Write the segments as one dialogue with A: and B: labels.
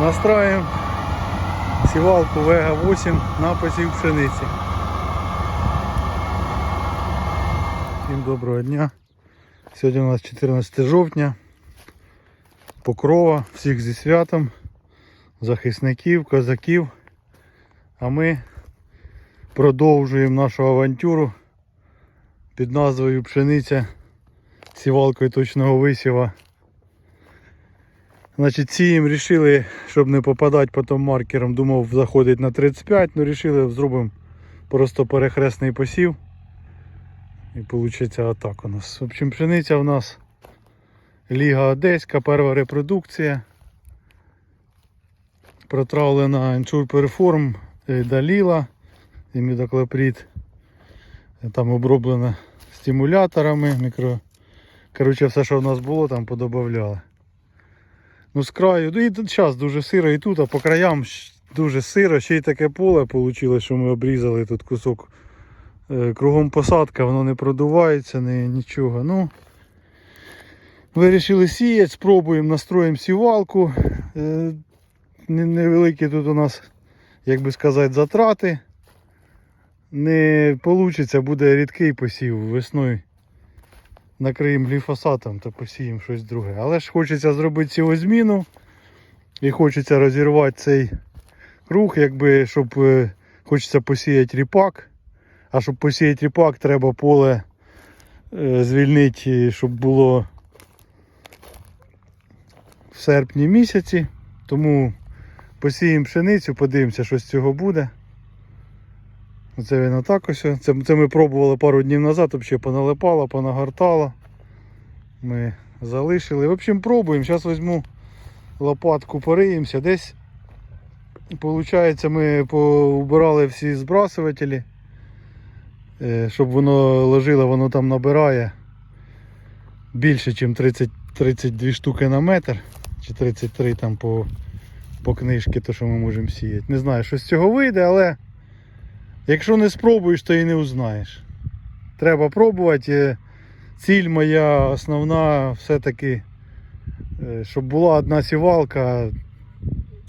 A: Настраиваем сівалку Вега 8 на посів пшениці. Всім доброго дня. Сьогодні у нас 14 жовтня. Покрова, всіх зі святом, захисників, козаків. А ми продовжуємо нашу авантюру під назвою Пшениця сівалкою точного висіва. Значить, сієм рішили, щоб не попадати потім маркером, думав заходить на 35, ну рішили зробимо просто перехресний посів. І виходить отак у нас. В общем, пшениця у нас Ліга Одеська, перша репродукція. Протравлена Ensure Perform, е, Даліла, імідоклопрід. Там оброблена стимуляторами, мікро. Коротше, все, що в нас було, там подобавляли. Ну, з краю, ну і зараз дуже сиро і тут, а по краям дуже сиро, ще й таке поле вийшло, що ми обрізали тут кусок. Е, Кругом посадка, воно не продувається, не, нічого. Ну, вирішили сіяти, спробуємо, настроїмо сівалку. Е, Невеликі тут у нас, як би сказати, затрати. Не вийде, буде рідкий посів весною. Накриємо гліфосатом та посіємо щось друге. Але ж хочеться зробити цю зміну. І хочеться розірвати цей круг, якби, щоб е, хочеться посіяти ріпак. А щоб посіяти ріпак, треба поле е, звільнити, щоб було в серпні місяці. Тому посіємо пшеницю, подивимося, що з цього буде. Оце він отак ось. Це, це ми пробували пару днів назад, взагалі поналипало, понагортало. Ми залишили. В общем, пробуємо. Зараз візьму лопатку, пориємося. Десь, виходить, ми поубирали всі збрасувателі, е, щоб воно ложило, воно там набирає більше, ніж 30, 32 штуки на метр. Чи 33 там по, по книжці, то що ми можемо сіяти. Не знаю, що з цього вийде, але якщо не спробуєш, то і не узнаєш. Треба пробувати. Ціль моя основна все-таки, е, щоб була одна сівалка,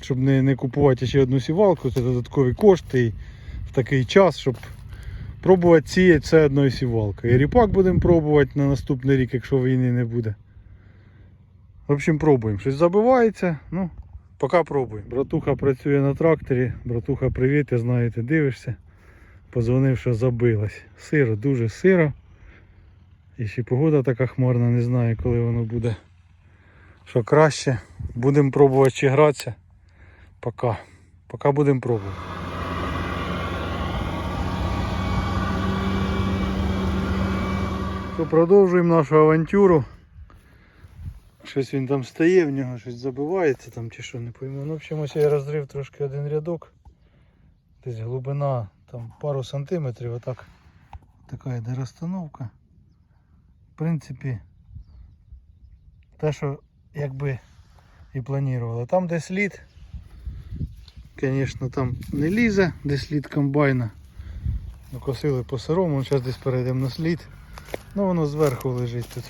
A: щоб не, не купувати ще одну сівалку, це додаткові кошти в такий час, щоб пробувати сіяти все одною сівалкою. І ріпак будемо пробувати на наступний рік, якщо війни не буде. В общем, пробуємо. Щось забивається, ну, поки пробуємо. Братуха працює на тракторі. Братуха, привіт, я знаю, ти дивишся. Позвонив, що забилась. Сиро, дуже сиро. І ще погода така хмарна, не знаю, коли воно буде. Що краще. Будемо пробувати чи гратися. Пока. Поки будемо пробувати. Що, продовжуємо нашу авантюру. Щось він там стає, в нього щось забивається там чи що, не пойму. Ну, в ось я розрив трошки один рядок. Десь глибина там пару сантиметрів, отак. Така йде розстановка. В принципі, те, що якби і планували. Там де слід, звісно, там не лізе, де слід комбайна. Косили по сирому, зараз десь перейдемо на слід. Ну воно зверху лежить тут.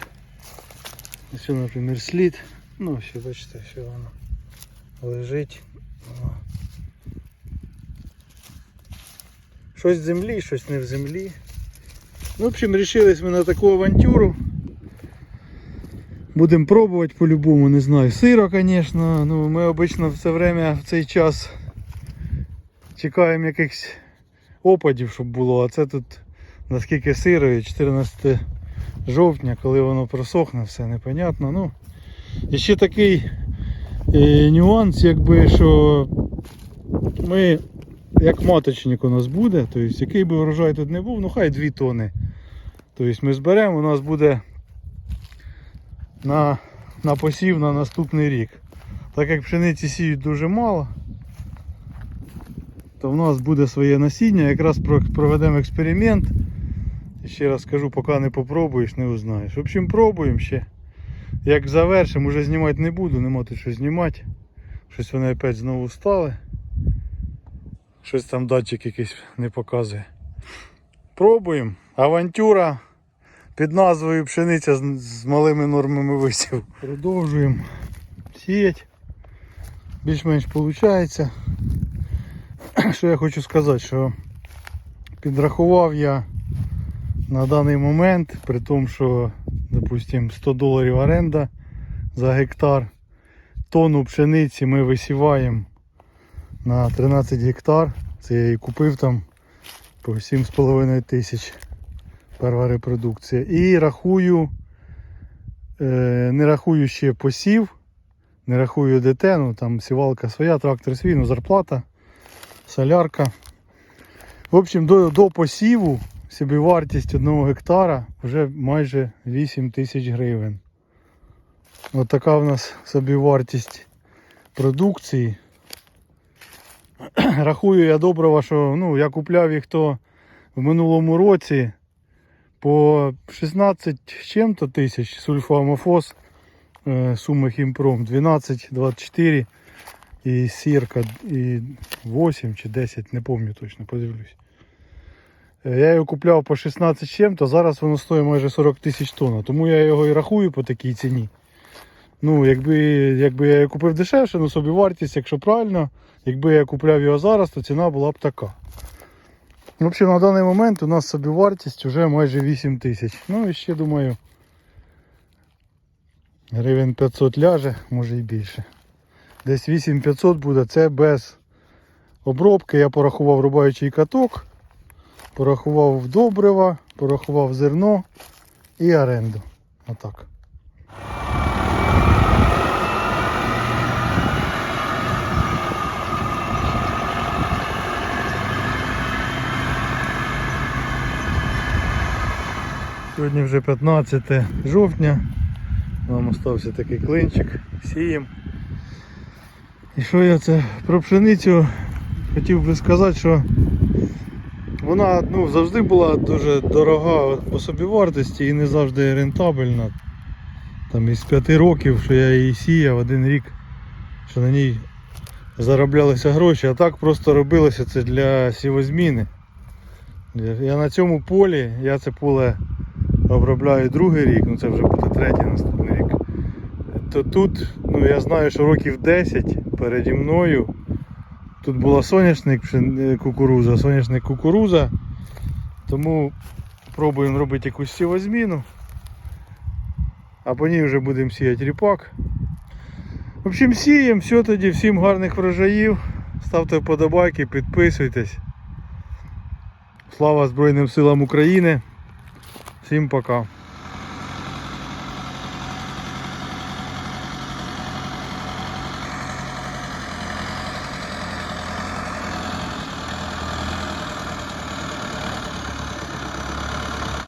A: Ось, наприклад, слід. Ну, все, бачите, що воно лежить. Щось в землі, щось не в землі. Ну, в общем, решились ми на таку авантюру. Будемо пробувати по-любому, не знаю. Сиро, звісно. Ну, ми обично все время в цей час чекаємо якихось опадів, щоб було. А це тут наскільки сиро, і 14 жовтня, коли воно просохне, все непонятно. Ну, і ще такий е, нюанс, якби, що ми, як маточник у нас буде, тобто який би урожай тут не був, ну хай 2 тони. Тобто ми зберемо, у нас буде на, на посів на наступний рік. Так як пшениці сіють дуже мало, то в нас буде своє насіння. Якраз проведемо експеримент. Ще раз скажу, поки не попробуєш, не узнаєш. В общем, пробуємо ще. Як завершимо, вже знімати не буду, нема тут що знімати. Щось вони опять знову стали. Щось там датчик якийсь не показує. Пробуємо. Авантюра під назвою пшениця з, малими нормами висів. Продовжуємо сіяти. більш-менш виходить. Що я хочу сказати, що підрахував я на даний момент, при тому, що, допустим, 100 доларів оренда за гектар, тонну пшениці ми висіваємо на 13 гектар. Це я її купив там по 7,5 тисяч перша репродукція. І рахую, е, не рахую ще посів, не рахую ДТ, ну там сівалка своя, трактор свій, ну зарплата, солярка. В общем, до, до посіву собівартість одного гектара вже майже 8 тисяч гривень. От така в нас собівартість продукції. Рахую я доброго, що ну, я купляв їх то в минулому році по 16 з чим-то тисяч сульфоамофос е, суми Хімпром 12, 24 і сірка і 8 чи 10, не пам'ятаю точно, подивлюсь. Е, Я його купляв по 16 чим-то, зараз воно стоїть майже 40 тисяч тонн. Тому я його і рахую по такій ціні. Ну, якби, якби я купив дешевше, ну собі вартість, якщо правильно, якби я купляв його зараз, то ціна була б така. В общем, на даний момент у нас собівартість вже майже 8 тисяч. Ну і ще думаю, гривень 500 ляже, може і більше. Десь 8500 буде, це без обробки. Я порахував рубаючий каток, порахував добрива, порахував зерно і оренду. Отак. Сьогодні вже 15 жовтня. Нам остався такий клинчик. Сіємо. І що я це про пшеницю хотів би сказати, що вона ну, завжди була дуже дорога по собівартості і не завжди рентабельна. Там із 5 років, що я її сіяв, один рік, що на ній зароблялися гроші, а так просто робилося це для сівозміни. Я на цьому полі, я це поле обробляю другий рік, ну це вже буде третій наступний рік. То тут, ну я знаю, що років 10 переді мною. Тут була соняшник кукуруза, соняшник кукуруза. Тому пробуємо робити якусь сівозміну. А по ній вже будемо сіяти ріпак. В общем, сіємо, все тоді, всім гарних врожаїв. Ставте вподобайки, підписуйтесь. Слава Збройним силам України. Всім пока.